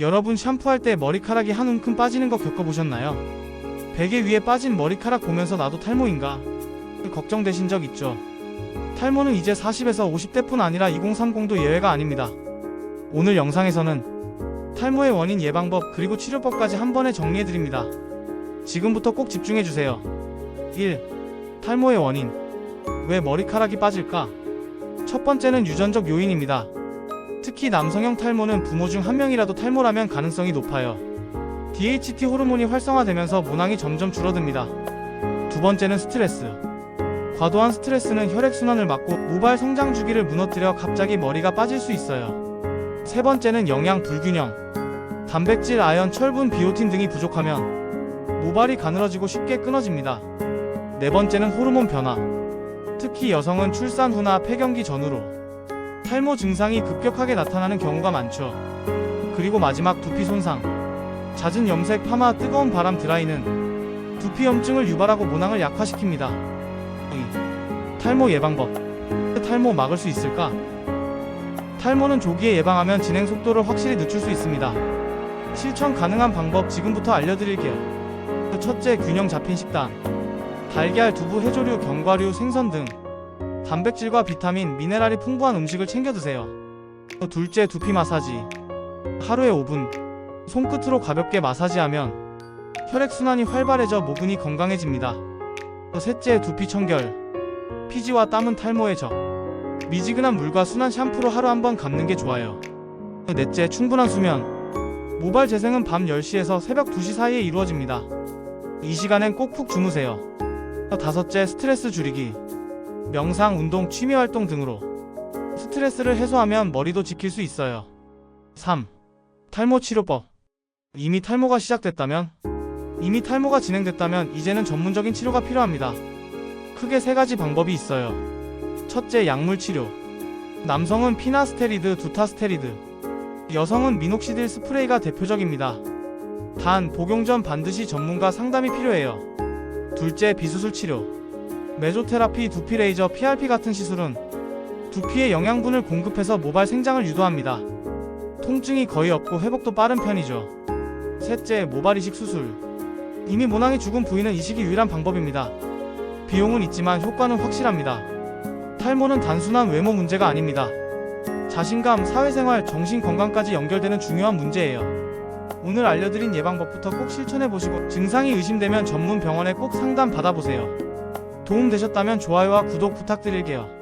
여러분 샴푸할 때 머리카락이 한 움큼 빠지는 거 겪어보셨나요? 베개 위에 빠진 머리카락 보면서 나도 탈모인가? 걱정되신 적 있죠? 탈모는 이제 40에서 50대뿐 아니라 2030도 예외가 아닙니다. 오늘 영상에서는 탈모의 원인 예방법 그리고 치료법까지 한 번에 정리해드립니다. 지금부터 꼭 집중해주세요. 1. 탈모의 원인. 왜 머리카락이 빠질까? 첫 번째는 유전적 요인입니다. 특히 남성형 탈모는 부모 중 한 명이라도 탈모라면 가능성이 높아요. DHT 호르몬이 활성화되면서 모낭이 점점 줄어듭니다. 두 번째는 스트레스. 과도한 스트레스는 혈액순환을 막고 모발 성장 주기를 무너뜨려 갑자기 머리가 빠질 수 있어요. 세 번째는 영양 불균형. 단백질, 아연, 철분, 비오틴 등이 부족하면 모발이 가늘어지고 쉽게 끊어집니다. 네 번째는 호르몬 변화. 특히 여성은 출산 후나 폐경기 전후로 탈모 증상이 급격하게 나타나는 경우가 많죠. 그리고 마지막 두피 손상. 잦은 염색, 파마, 뜨거운 바람, 드라이는 두피 염증을 유발하고 모낭을 약화시킵니다. 이, 탈모 예방법. 탈모 막을 수 있을까? 탈모는 조기에 예방하면 진행 속도를 확실히 늦출 수 있습니다. 실천 가능한 방법 지금부터 알려드릴게요. 첫째, 균형 잡힌 식단. 달걀, 두부, 해조류, 견과류, 생선 등 단백질과 비타민, 미네랄이 풍부한 음식을 챙겨 드세요. 둘째, 두피 마사지. 하루에 5분. 손끝으로 가볍게 마사지하면 혈액순환이 활발해져 모근이 건강해집니다. 셋째, 두피 청결. 피지와 땀은 탈모의 적. 미지근한 물과 순한 샴푸로 하루 한 번 감는 게 좋아요. 넷째, 충분한 수면. 모발 재생은 밤 10시에서 새벽 2시 사이에 이루어집니다. 이 시간엔 꼭 푹 주무세요. 다섯째, 스트레스 줄이기. 명상, 운동, 취미 활동 등으로 스트레스를 해소하면 머리도 지킬 수 있어요. 3. 탈모 치료법. 이미 탈모가 시작됐다면, 이미 탈모가 진행됐다면 이제는 전문적인 치료가 필요합니다. 크게 세 가지 방법이 있어요. 첫째, 약물 치료. 남성은 피나스테리드, 두타스테리드. 여성은 미녹시딜 스프레이가 대표적입니다. 단, 복용 전 반드시 전문가 상담이 필요해요. 둘째, 비수술 치료. 메조테라피, 두피 레이저, PRP 같은 시술은 두피에 영양분을 공급해서 모발 생장을 유도합니다. 통증이 거의 없고 회복도 빠른 편이죠. 셋째, 모발 이식 수술. 이미 모낭이 죽은 부위는 이식이 유일한 방법입니다. 비용은 있지만 효과는 확실합니다. 탈모는 단순한 외모 문제가 아닙니다. 자신감, 사회생활, 정신 건강까지 연결되는 중요한 문제예요. 오늘 알려드린 예방법부터 꼭 실천해보시고 증상이 의심되면 전문 병원에 꼭 상담 받아보세요. 도움 되셨다면 좋아요와 구독 부탁드릴게요.